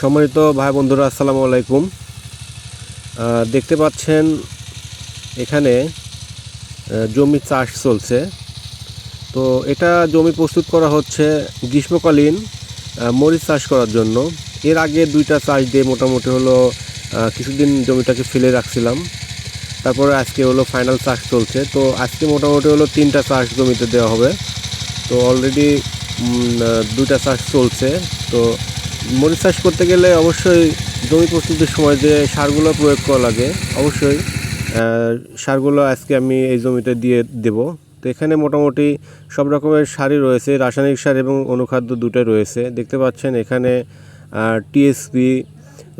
সম্মানিত ভাই বন্ধুরা, আসসালামু আলাইকুম। দেখতে পাচ্ছেন এখানে জমি চাষ চলছে। তো এটা জমি প্রস্তুত করা হচ্ছে গ্রীষ্মকালীন মরিচ চাষ করার জন্য। এর আগে দুইটা চাষ দিয়ে মোটামুটি হলো কিছুদিন জমিটাকে ফেলে রাখছিলাম। তারপরে আজকে হলো ফাইনাল চাষ চলছে। তো আজকে মোটামুটি হলো তিনটা চাষ জমিতে দেওয়া হবে। তো অলরেডি দুইটা চাষ চলছে। তো মরিচ চাষ করতে গেলে অবশ্যই জমি প্রস্তুতির সময় যে সারগুলো প্রয়োগ করা লাগে, অবশ্যই সারগুলো আজকে আমি এই জমিতে দিয়ে দেব। তো এখানে মোটামুটি সব রকমের সারই রয়েছে, রাসায়নিক সার এবং অনুখাদ্য দুটোই রয়েছে। দেখতে পাচ্ছেন এখানে টিএসপি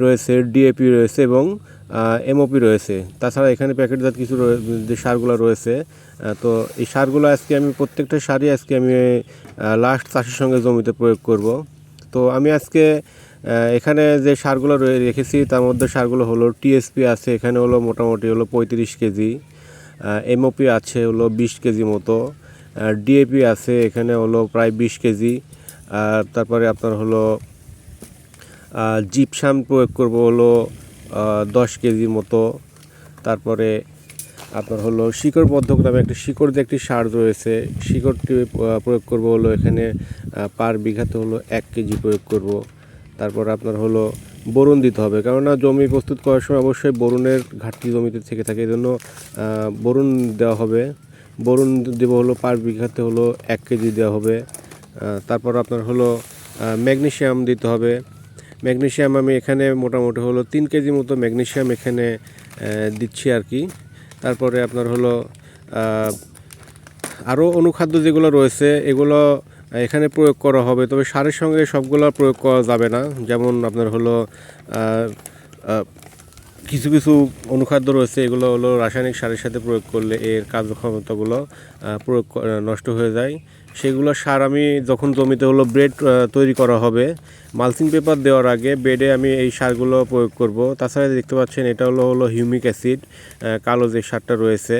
রয়েছে ডিএপি রয়েছে এবং এমওপি রয়েছে। তাছাড়া এখানে প্যাকেটজাত কিছু যে সারগুলো রয়েছে তো এই সারগুলো আজকে আমি, প্রত্যেকটা সারই আজকে আমি লাস্ট চাষের সঙ্গে জমিতে প্রয়োগ করব। তো আমি আজকে এখানে যে সারগুলো রেখেছি, তার মধ্যে সারগুলো হলো টিএসপি আছে, এখানে হলো মোটামুটি হলো পঁয়ত্রিশ কেজি এমওপি আছে হলো বিশ কেজি মতো ডিএপি আছে, এখানে হলো প্রায় বিশ কেজি, আর তারপরে আপনার হলো জিপসাম প্রয়োগ করব হলো দশ কেজি মতো, তারপরে আপনার হলো শিকড় বদ্ধক নামে একটি শিকড় দিয়ে একটি সার রয়েছে। শিকড়টি প্রয়োগ করব হলো এখানে পার বিঘাতে হলো এক কেজি প্রয়োগ করব। তারপর আপনার হলো বরুণ দিতে হবে। কেননা জমি প্রস্তুত করার সময় অবশ্যই বরুণের ঘাটতি জমিতে থেকে থাকে এই জন্য বরুণ দেওয়া হবে। বরুণ দেবো হলো পার বিঘাতে হলো এক কেজি দেওয়া হবে। তারপর আপনার হলো ম্যাগনেশিয়াম দিতে হবে। ম্যাগনেশিয়াম আমি এখানে মোটামুটি হলো তিন কেজি মতো ম্যাগনেশিয়াম এখানে দিচ্ছি আর কি। তারপরে আপনার হলো আরও অনুখাদ্য যেগুলো রয়েছে, এগুলো এখানে প্রয়োগ করা হবে। তবে সারের সঙ্গে সবগুলো প্রয়োগ করা যাবে না। যেমন আপনার হলো কিছু কিছু অনুখাদ্য রয়েছে, এগুলো হলো রাসায়নিক সারের সাথে প্রয়োগ করলে এর কার্যক্ষমতাগুলো প্রয়োগ নষ্ট হয়ে যায়। সেগুলো সার আমি যখন জমিতে হলো ব্রেড তৈরি করা হবে, মালচিং পেপার দেওয়ার আগে বেডে আমি এই সারগুলো প্রয়োগ করব। তাছাড়া দেখতে পাচ্ছেন এটা হলো হলো হিউমিক অ্যাসিড কালো যে সারটা রয়েছে,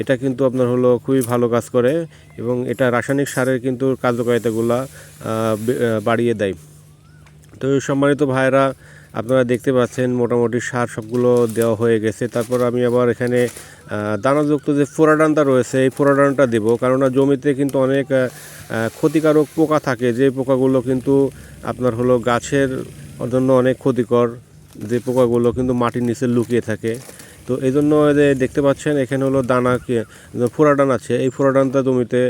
এটা কিন্তু আপনার হলো খুবই ভালো কাজ করে এবং এটা রাসায়নিক সারের কিন্তু কার্যকারিতাগুলো বাড়িয়ে দেয়। তো সম্মানিত ভাইরা আপনারা দেখতে পাচ্ছেন মোটামুটি সার সবগুলো দেওয়া হয়ে গেছে। তারপর আমি আবার এখানে দানাযুক্ত যে ফোরাডানটা রয়েছে, এই ফোরাডানটা দেবো। কেননা জমিতে কিন্তু অনেক ক্ষতিকারক পোকা থাকে। যে পোকাগুলো কিন্তু আপনার হলো গাছের জন্য অনেক ক্ষতিকর। যে পোকাগুলো কিন্তু মাটির নিচে লুকিয়ে থাকে। তো এই জন্য দেখতে পাচ্ছেন, এখানে হলো দানা ফোরাডান আছে। এই ফোরাডানটা জমিতে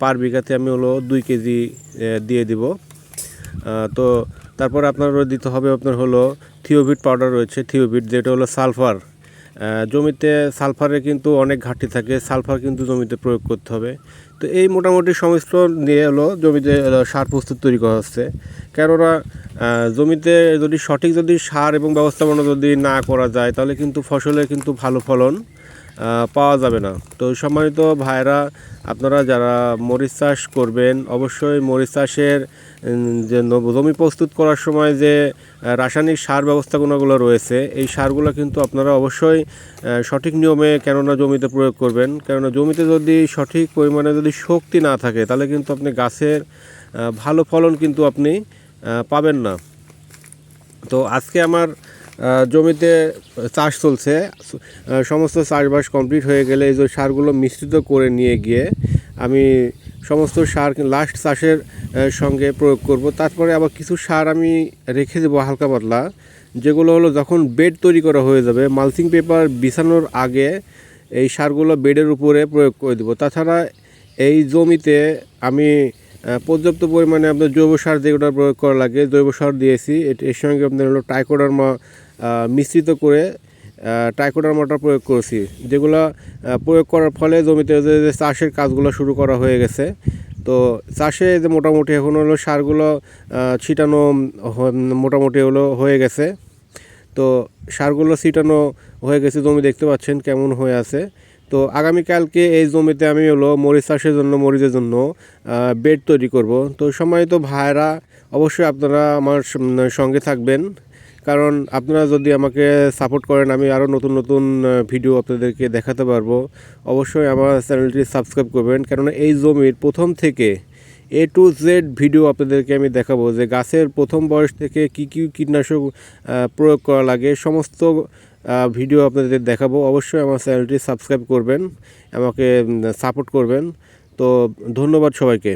পার বিঘাতে আমি হলো দুই কেজি দিয়ে দিব। তো তারপরে আপনার দিতে হবে আপনার হলো থিওভিট পাউডার রয়েছে, থিওভিট, যেটা হলো সালফার। জমিতে সালফারের কিন্তু অনেক ঘাটতি থাকে, সালফার কিন্তু জমিতে প্রয়োগ করতে হবে। তো এই মোটামুটি সমস্ত নিয়ে হলো জমিতে সার প্রস্তুত তৈরি করা হচ্ছে। কেননা জমিতে যদি সঠিক যদি সার এবং ব্যবস্থাপনা যদি না করা যায়, তাহলে কিন্তু ফসলের কিন্তু ভালো ফলন পাওয়া যাবে না। তো সম্মানিত ভাইরা আপনারা যারা মরিচ চাষ করবেন, অবশ্যই মরিচ চাষের যে জমি প্রস্তুত করার সময় যে রাসায়নিক সার ব্যবস্থাপনাগুলো রয়েছে, এই সারগুলো কিন্তু আপনারা অবশ্যই সঠিক নিয়মে কেননা জমিতে প্রয়োগ করবেন। কেননা জমিতে যদি সঠিক পরিমাণে যদি শক্তি না থাকে, তাহলে কিন্তু আপনি গাছের ভালো ফলন কিন্তু আপনি পাবেন না। তো আজকে আমার জমিতে চাষ চলছে সমস্ত চাষবাস কমপ্লিট হয়ে গেলে এই যে সারগুলো মিশ্রিত করে নিয়ে গিয়ে আমি সমস্ত সার লাস্ট চাষের সঙ্গে প্রয়োগ করব। তারপরে আবার কিছু সার আমি রেখে দেবো হালকা পাতলা, যেগুলো হলো যখন বেড তৈরি করা হয়ে যাবে মালচিং পেপার বিছানোর আগে এই সারগুলো বেডের উপরে প্রয়োগ করে দেবো। তাছাড়া এই জমিতে আমি পর্যাপ্ত পরিমাণে আপনার জৈব সার যেগুলো প্রয়োগ করা লাগে। জৈব সার দিয়েছি। এর সঙ্গে আপনার হলো টাইকোডার্মা মিশ্রিত করে টাইকোডার্মাটা প্রয়োগ করেছি। যেগুলো প্রয়োগ করার ফলে জমিতে যে চাষের কাজগুলো শুরু করা হয়ে গেছে। তো চাষে যে মোটামুটি এখন হলো সারগুলো ছিটানো মোটামুটি হলো হয়ে গেছে। তো সারগুলো ছিটানো হয়ে গেছে। জমি দেখতে পাচ্ছেন কেমন হয়ে আছে। তো আগামীকালকে এই জমিতে আমি হলো মরিচ চাষের জন্য, মরিচের জন্য বেড তৈরি করব। তো সময় তো ভাইরা অবশ্যই আপনারা আমার সঙ্গে থাকবেন। কারণ আপনারা যদি আমাকে সাপোর্ট করেন, আমি আরও নতুন নতুন ভিডিও আপনাদেরকে দেখাতে পারব। অবশ্যই আমার চ্যানেলটি সাবস্ক্রাইব করবেন। কেননা এই জমির প্রথম থেকে এ টু জেড ভিডিও আপনাদেরকে আমি দেখাবো যে গাছের প্রথম বয়স থেকে কি কি কীটনাশক প্রয়োগ করা লাগে, সমস্ত ভিডিও আপনাদের দেখাবো। অবশ্যই আমার চ্যানেলটি সাবস্ক্রাইব করবেন আমাকে সাপোর্ট করবেন। তো ধন্যবাদ সবাইকে।